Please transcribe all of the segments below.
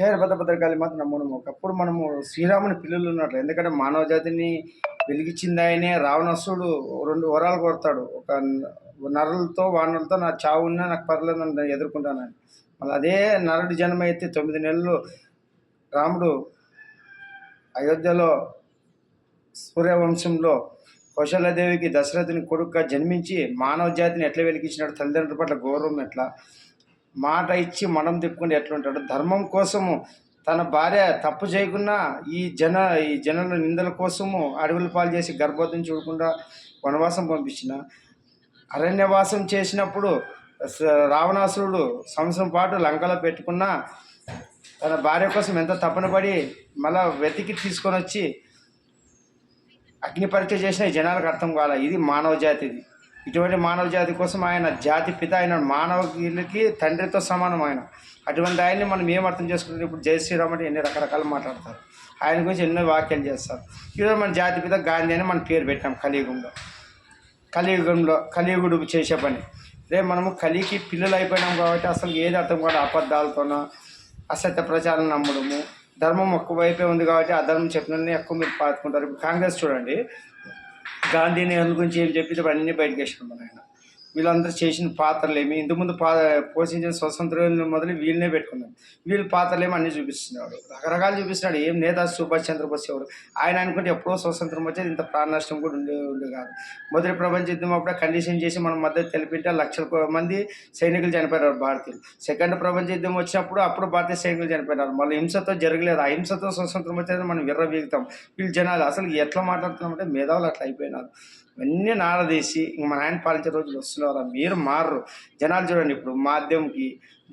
జయ భద్రభద్రకాళి మాత్రం నమ్మను. ఒకప్పుడు మనము శ్రీరాముని పిల్లలు ఉన్నట్లు. ఎందుకంటే మానవ జాతిని వెలిగించింది ఆయనే రావణాసుడు రెండు వరాలు కొడతాడు ఒక నరులతో వానరులతో నా చావు ఉన్నా నాకు పర్లేదు అని ఎదుర్కొంటానని మళ్ళీ అదే నరుడి జన్మ అయితే తొమ్మిది నెలలు రాముడు అయోధ్యలో సూర్యవంశంలో కౌశలదేవికి దశరథుని కొడుకుగా జన్మించి మానవ జాతిని ఎట్లా వెలిగించినాడు? తల్లిదండ్రుల పట్ల గౌరవం ఎట్లా? మాట ఇచ్చి మనం తిప్పుకుని ఎట్లుంటాడు? ధర్మం కోసము తన భార్య తప్పు చేయకుండా ఈ జన ఈ జనుల నిందల కోసము అడవుల పాలు చేసి గర్భోధం చూడకుండా వనవాసం పంపించిన. అరణ్యవాసం చేసినప్పుడు రావణాసురుడు సంవత్సరం పాటు లంకలో పెట్టుకున్న తన భార్య కోసం ఎంత తపన పడి మళ్ళా వెతికి తీసుకొని వచ్చి అగ్ని పరీక్ష చేసిన జనాలకు అర్థం కాలే. ఇది మానవ జాతిది. ఇటువంటి మానవ జాతి కోసం ఆయన జాతి పిత ఆయన మానవులకి తండ్రితో సమానం ఆయన. అటువంటి ఆయన్ని మనం ఏం అర్థం చేసుకుంటాం? ఇప్పుడు జై శ్రీరామ్ అంటే ఎన్ని రకరకాలు మాట్లాడతారు. ఆయన గురించి ఎన్నో వ్యాఖ్యలు చేస్తారు. ఈరోజు మన జాతి పిత గాంధీ అని మన పేరు పెట్టాం కలియుగంలో. కలియుగంలో కలియుగుడు చేసే పని. అదే మనము కలికి పిల్లలు అయిపోయినాం కాబట్టి అసలు ఏది అర్థం కూడా అబద్ధాలతోన అసత్య ప్రచారం నమ్మడము. ధర్మం ఒక్కవైపే ఉంది కాబట్టి అధర్మం చెప్పిన ఎక్కువ మీరు పాడుకుంటారు ఇప్పుడు కాంగ్రెస్ చూడండి. గాంధీ నెహ్రూ గురించి ఏం చెప్పి అన్ని బయటకు ఆయన. వీళ్ళందరూ చేసిన పాత్రలు ఏమి ఇంతకుముందు పా పోషించిన స్వతంత్రం మొదలు వీళ్ళనే పెట్టుకున్నారు. వీళ్ళ పాత్రలు ఏమి అన్నీ చూపిస్తున్నాడు. రకరకాలు చూపిస్తున్నాడు. ఏం నేత సుభాష్ చంద్రబోస్ ఎవరు? ఆయన అనుకుంటే ఎప్పుడో స్వతంత్రం వచ్చేది ఇంత ప్రాణ నష్టం కూడా ఉండే ఉండే కాదు. మొదటి ప్రపంచ యుద్ధం అప్పుడు కండిషన్ చేసి మనం మద్దతు తెలిపింటే లక్షల మంది సైనికులు చనిపోయారు భారతీయులు. సెకండ్ ప్రపంచ యుద్ధం వచ్చినప్పుడు అప్పుడు భారతీయ సైనికులు చనిపోయినారు. మళ్ళీ హింసతో జరగలేదు. ఆ హింసతో స్వతంత్రం వచ్చేది మనం విర్రవీగుతాం వీళ్ళు జనాలు అసలు ఎట్లా మాట్లాడుతున్నామంటే మేధావులు అట్లా అయిపోయినారు. ఇవన్నీ నాడదీసి ఇంక మన ఆయన పాలించే రోజులు వస్తున్నారా మీరు మారరు. జనాలు చూడండి ఇప్పుడు మాధ్యమంకి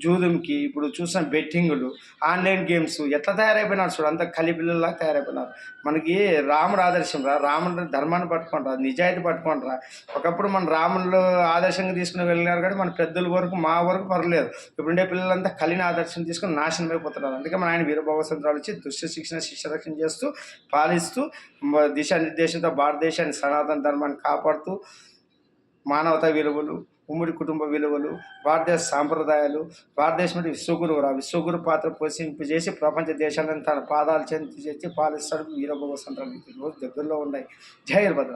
జూదంకి ఇప్పుడు చూసిన బెట్టింగులు ఆన్లైన్ గేమ్స్ ఎట్లా తయారైపోయినారు చూడు? అంత కలిపిల్లలా తయారైపోయినారు. మనకి రాముడు ఆదర్శం రా. రాముడు ధర్మాన్ని పట్టుకుంటారా నిజాయితీ పట్టుకుంటారా ఒకప్పుడు మన రాముడు ఆదర్శంగా తీసుకుని వెళ్ళినారు కానీ మన పెద్దల వరకు మా వరకు పర్లేదు. ఇప్పుడుండే పిల్లలంతా కలిని ఆదర్శం తీసుకుని నాశనం అయిపోతున్నారు. అందుకే మన ఆయన వీరభవసంత్రాలు వచ్చి దుష్ట శిక్షణ శిక్ష రక్షణ చేస్తూ పాలిస్తూ దిశానిర్దేశంతో భారతదేశాన్ని సనాతన ధర్మాన్ని కాపాడుతూ మానవతా విలువలు ఉమ్మడి కుటుంబ విలువలు భారతదేశ సాంప్రదాయాలు భారతదేశం విశ్వగురువు రా విశ్వగురు పాత్ర పోషింపజేసి ప్రపంచ దేశాలను తన పాదాలు చెంది చేసి పాలిస్తాడు వీరభవ సంత్రాలు రోజు దగ్గరలో ఉన్నాయి. జై భద్ర.